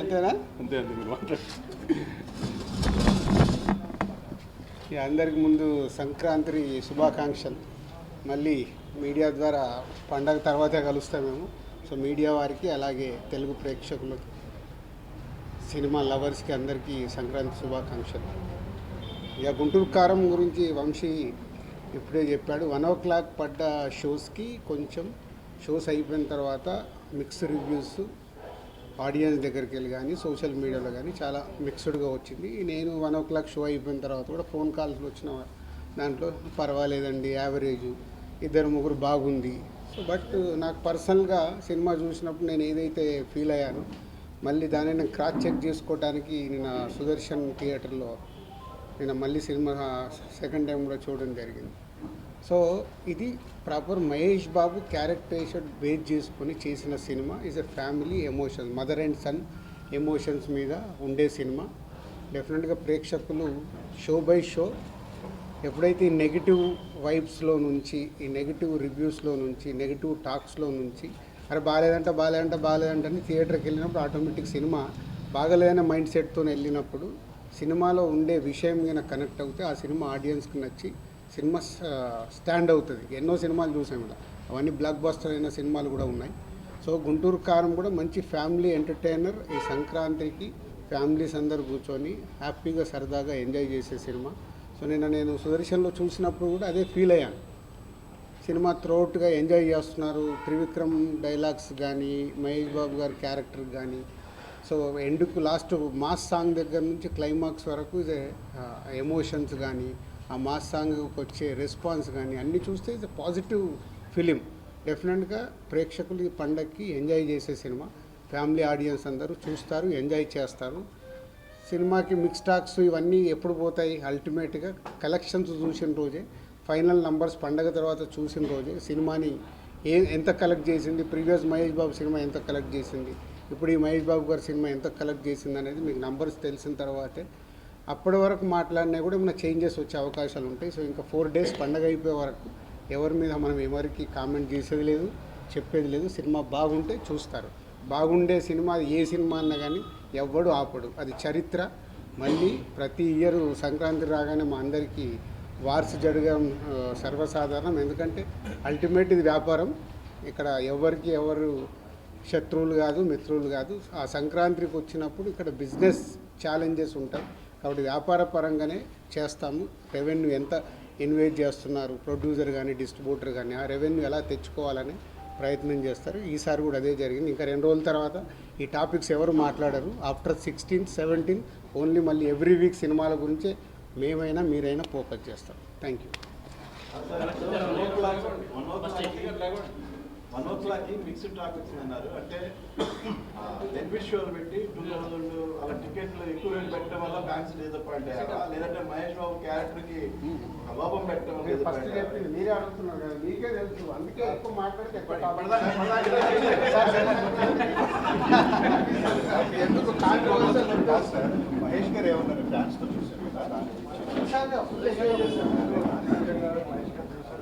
అంతేనా? అంతే అంతే మీరు మాట్లాడు ఇక అందరికి ముందు సంక్రాంతి శుభాకాంక్షలు. మళ్ళీ మీడియా ద్వారా పండగ తర్వాతే కలుస్తాం మేము. సో మీడియా వారికి అలాగే తెలుగు ప్రేక్షకులకు సినిమా లవర్స్కి అందరికీ సంక్రాంతి శుభాకాంక్షలు. ఇక గుంటూరు కారం గురించి వంశీ ఇప్పుడే చెప్పాడు. వన్ ఓ క్లాక్ పడ్డ షోస్కి కొంచెం షోస్ అయిపోయిన తర్వాత మిక్స్ రివ్యూస్ ఆడియన్స్ దగ్గరికి వెళ్ళి కానీ సోషల్ మీడియాలో కానీ చాలా మిక్స్డ్గా వచ్చింది. నేను వన్ ఓ క్లాక్ షో అయిపోయిన తర్వాత కూడా ఫోన్ కాల్స్ వచ్చిన దాంట్లో పర్వాలేదండి యావరేజ్ ఇద్దరు ముగ్గురు బాగుంది. సో బట్ నాకు పర్సనల్గా సినిమా చూసినప్పుడు నేను ఏదైతే ఫీల్ అయ్యానో మళ్ళీ దాన్ని నేను క్రాస్ చెక్ చేసుకోవడానికి నేను సుదర్శన్ థియేటర్లో నేను మళ్ళీ సినిమా సెకండ్ టైం కూడా చూడడం జరిగింది. సో ఇది proper Mahesh Babu characterization base చేసుకొని చేసిన cinema. Is a family emotions mother and son emotions మీద ఉండే సినిమా. డెఫినెట్గా ప్రేక్షకులు షో బై షో ఎప్పుడైతే ఈ నెగిటివ్ వైబ్స్లో నుంచి ఈ నెగిటివ్ రివ్యూస్లో నుంచి నెగిటివ్ టాక్స్లో నుంచి అరే బాగాలేదంట బాగాలేదంట బాగాలేదంట అని థియేటర్కి వెళ్ళినప్పుడు ఆటోమేటిక్ సినిమా బాగలేదనే మైండ్ సెట్తో వెళ్ళినప్పుడు సినిమాలో ఉండే విషయం మీద కనెక్ట్ అవుతే ఆ సినిమా ఆడియన్స్కి నచ్చి సినిమా స్టాండ్ అవుతుంది. ఎన్నో సినిమాలు చూసాం ఇలా. అవన్నీ బ్లాక్ బాస్టర్ అయిన సినిమాలు కూడా ఉన్నాయి. సో గుంటూరు కారం కూడా మంచి ఫ్యామిలీ ఎంటర్టైనర్ ఈ సంక్రాంతికి ఫ్యామిలీస్ అందరు కూర్చొని హ్యాపీగా సరదాగా ఎంజాయ్ చేసే సినిమా. సో నిన్న నేను సుదర్శన్లో చూసినప్పుడు కూడా అదే ఫీల్ అయ్యాను. సినిమా త్రోట్గా ఎంజాయ్ చేస్తున్నారు. త్రివిక్రమ్ డైలాగ్స్ కానీ మహేష్ బాబు గారి క్యారెక్టర్ కానీ సో ఎండుకు లాస్ట్ మాస్ సాంగ్ దగ్గర నుంచి క్లైమాక్స్ వరకు ఇదే ఎమోషన్స్ కానీ ఆ మాస్ సాంగ్కి వచ్చే రెస్పాన్స్ కానీ అన్నీ చూస్తే ఇది పాజిటివ్ ఫిలిం. డెఫినెట్గా ప్రేక్షకులు ఈ పండగకి ఎంజాయ్ చేసే సినిమా. ఫ్యామిలీ ఆడియన్స్ అందరూ చూస్తారు ఎంజాయ్ చేస్తారు. సినిమాకి మిక్స్ టాక్స్ ఇవన్నీ ఎప్పుడు పోతాయి? అల్టిమేట్గా కలెక్షన్స్ చూసిన రోజే ఫైనల్ నంబర్స్ పండగ తర్వాత చూసిన రోజే సినిమాని ఏ ఎంత కలెక్ట్ చేసింది? ప్రీవియస్ మహేష్ బాబు సినిమా ఎంత కలెక్ట్ చేసింది? ఇప్పుడు ఈ మహేష్ బాబు గారి సినిమా ఎంత కలెక్ట్ చేసింది అనేది మీకు నంబర్స్ తెలిసిన తర్వాతే అప్పటి వరకు మాట్లాడినా కూడా ఏమైనా చేంజెస్ వచ్చే అవకాశాలు ఉంటాయి. సో ఇంకా ఫోర్ డేస్ పండగ అయిపోయే వరకు ఎవరి మీద మనం ఎవరికి కామెంట్ చేసేది లేదు చెప్పేది లేదు. సినిమా బాగుంటే చూస్తారు. బాగుండే సినిమా అది ఏ సినిమా అన్నా కానీ ఎవ్వడు ఆపడు. అది చరిత్ర. మళ్ళీ ప్రతి ఇయర్ సంక్రాంతి రాగానే మా అందరికీ వార్స్ జరగడం సర్వసాధారణం. ఎందుకంటే అల్టిమేట్ ఇది వ్యాపారం. ఇక్కడ ఎవరికి ఎవరు శత్రువులు కాదు మిత్రులు కాదు. ఆ సంక్రాంతికి వచ్చినప్పుడు ఇక్కడ బిజినెస్ ఛాలెంజెస్ ఉంటాయి. కాబట్టి వ్యాపార పరంగానే చేస్తాము. రెవెన్యూ ఎంత ఇన్వెస్ట్ చేస్తున్నారు ప్రొడ్యూసర్ కానీ డిస్ట్రిబ్యూటర్ కానీ ఆ రెవెన్యూ ఎలా తెచ్చుకోవాలని ప్రయత్నం చేస్తారు. ఈసారి కూడా అదే జరిగింది. ఇంకా రెండు రోజుల తర్వాత ఈ టాపిక్స్ ఎవరు మాట్లాడరు. ఆఫ్టర్ సిక్స్టీన్త్ సెవెంటీన్ ఓన్లీ మళ్ళీ ఎవ్రీ వీక్ సినిమాల గురించే మేమైనా మీరైనా ఫోకస్ చేస్తాం. Thank you clock mixed topics అన్నారు. అంటే డెబ్యూట్ షోలు పెట్టి టూ థౌసండ్ అలా టికెట్లు ఎక్కువ రేట్ పెట్టడం వల్ల ఫ్యాన్స్ డిసప్పాయింట్ అయ్యారా లేదంటే మహేష్ బాబు క్యారెక్టర్కి ఒక లోపం పెట్టడం వల్ల ఫస్ట్? చెప్పింది మీరే అడుగుతున్నారు కదా మీకే తెలుసు. అందుకే ఎక్కువ మాట్లాడితే ఎందుకు కాంట్రవర్సల్ సార్, మహేష్ గారు ఏమన్నారు? ఫ్యాన్స్తో చూసారు కదా